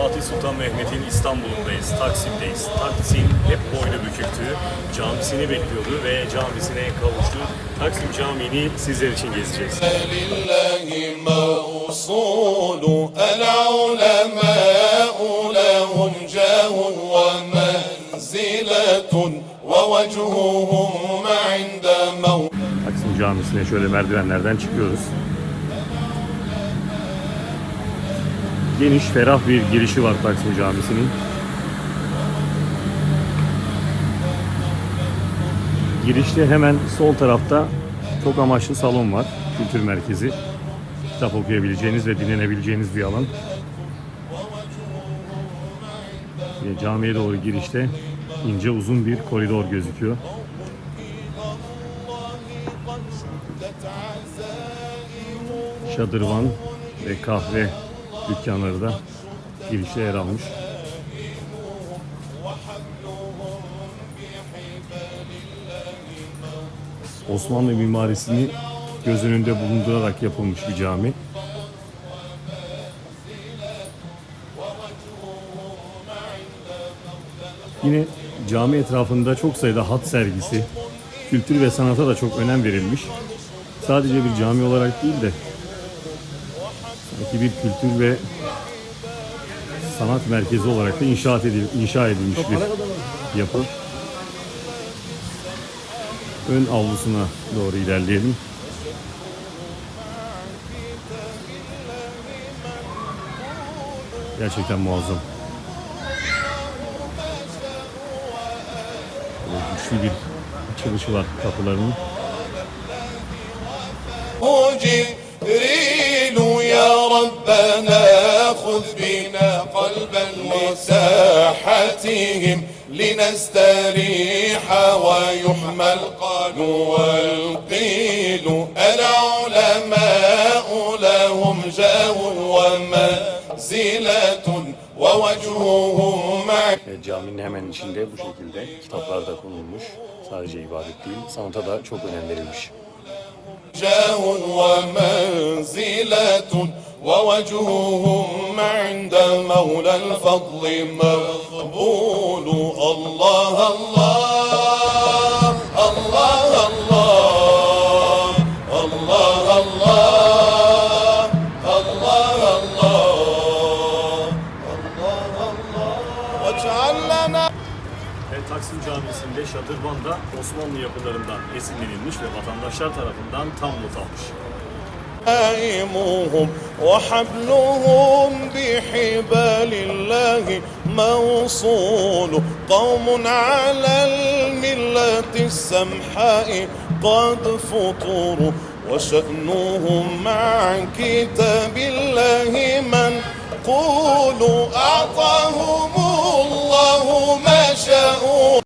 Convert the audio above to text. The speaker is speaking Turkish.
Fatih Sultan Mehmet'in İstanbul'undayız, Taksim'deyiz. Taksim hep boynu büküktü, camisini bekliyordu ve camisine kavuştu. Taksim Camii'ni sizler için gezeceğiz. Taksim Camisi'ne şöyle merdivenlerden çıkıyoruz. Geniş, ferah bir girişi var Taksim Camisi'nin. Girişte hemen sol tarafta çok amaçlı salon var. Kültür merkezi. Kitap okuyabileceğiniz ve dinlenebileceğiniz bir alan. Ve camiye doğru girişte ince uzun bir koridor gözüküyor. Şadırvan ve kahve dükkanları da girişte yer almış. Osmanlı mimarisini göz önünde bulundurarak yapılmış bir cami. Yine cami etrafında çok sayıda hat sergisi, kültür ve sanata da çok önem verilmiş. Sadece bir cami olarak değil de sanki bir kültür ve sanat merkezi olarak da inşaat edil, inşa edilmiş bir yapı. Ön avlusuna doğru ilerleyelim. Gerçekten muazzam. Böyle güçlü bir açılışı var kapılarının. ربنا خذ بنا قلبا لساحتهم لنستريح ويحمى القال والقيل العلماء لهم جاه ومنزلة ووجههم عند Evet, caminin hemen içinde bu şekilde kitaplar da konulmuş. Sadece ibadet değil, sanata da çok önem verilmiş. جاه ومنزلة ووجههم عند مولى الفضل مقبول الله الله الله الله الله الله الله الله الله واجعل لنا Evet, Taksim Camisi'nde şadırvanda Osmanlı yapılarından esinlenilmiş ve vatandaşlar tarafından tam not almış. دائمهم وحبلهم بحبال الله موصول قوم على الملة السمحاء قد فطروا وشأنهم مع كتاب الله منقول. أعطى